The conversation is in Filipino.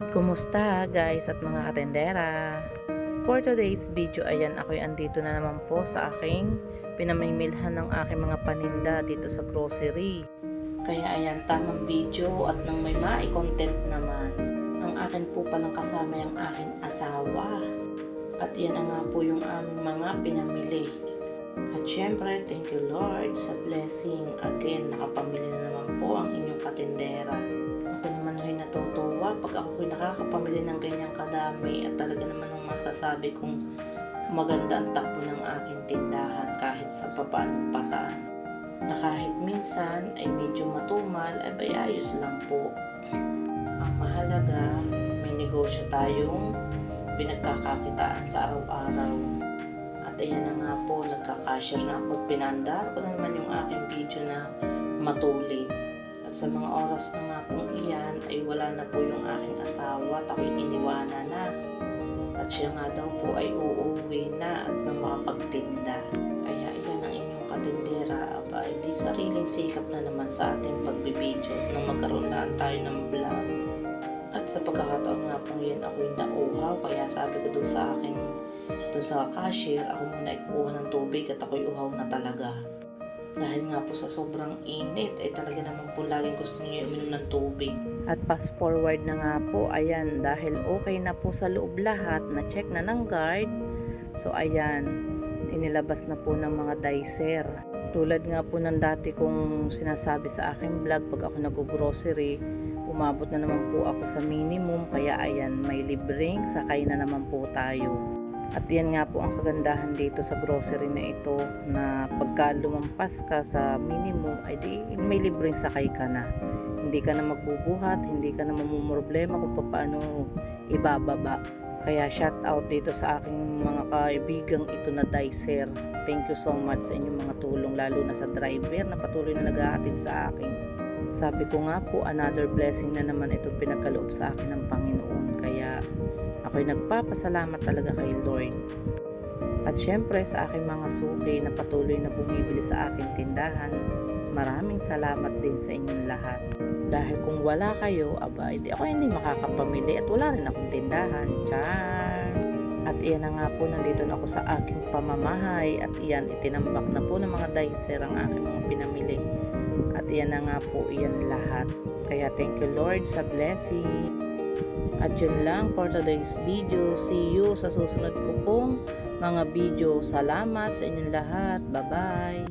Kumusta guys at mga katendera? For today's video, ayan ako'y andito na naman po sa aking pinamimilhan ng aking mga paninda dito sa grocery. Kaya ayan, tamang video at nang may mai-content naman. Ang akin po palang kasama yung aking asawa. At yan nga po yung aming mga pinamili. At syempre, thank you Lord sa blessing. Again, nakapamili na naman po ang inyong katindera. Ako naman ho'y natutuwa pag ako ho'y nakakapamili ng ganyang kadami at talaga naman ang masasabi kong maganda ang takbo ng aking tindahan kahit sa papaanong paraan. Na kahit minsan ay medyo matumal ay bayayos lang po. Ang mahalaga, may negosyo tayong pinagkakakitaan sa araw-araw. At ayan na nga po, nagka-cashier na ako at pinandar ko na naman yung aking video na matulid. At sa mga oras na nga pong iyan ay wala na po yung aking asawa at ako'y iniwanan na. At siya nga daw po ay uuwi na at na makapagtinda. Kaya iyan ang inyong katindera, aba, hindi sariling sikap na naman sa ating pagbibideo nang magkaroon na tayo ng vlog. At sa pagkakataon nga po yan, ako'y nauhaw. Kaya sabi ko doon sa akin, doon sa cashier, ako muna ikukuha ng tubig at ako'y uhaw na talaga. Dahil nga po sa sobrang init, ay talaga naman po laging gusto niyo uminom ng tubig. At fast forward na nga po, ayan, dahil okay na po sa loob lahat, na-check na ng guard. So ayan, inilabas na po ng mga dicer. Tulad nga po ng dati kong sinasabi sa aking vlog pag ako nag-grocery, umabot na naman po ako sa minimum kaya ayan may libreng sakay na naman po tayo at yan nga po ang kagandahan dito sa grocery na ito na pagka lumampas ka sa minimum ay di may libreng sakay ka na. Hindi ka na magbubuhat hindi ka na mamumroblema kung paano ibababa. Kaya shout out dito sa aking mga kaibigang ito na dicer. Thank you so much sa inyong mga tulong lalo na sa driver na patuloy na naghahatid sa akin. Sabi ko nga po, another blessing na naman itong pinagkaloob sa akin ng Panginoon. Ako'y nagpapasalamat talaga kay Lord. At syempre sa aking mga suki na patuloy na bumibili sa aking tindahan, maraming salamat din sa inyong lahat. Dahil kung wala kayo, aba, hindi ako hindi makakapamili at wala rin akong tindahan. Char! At iyan na nga po, nandito na ako sa aking pamamahay at iyan, itinambak na po ng mga dicer ang aking mga pinamili. At iyan na nga po, iyan lahat. Kaya thank you Lord sa blessing. At yun lang for today's video. See you sa susunod ko pong mga video. Salamat sa inyong lahat. Bye-bye.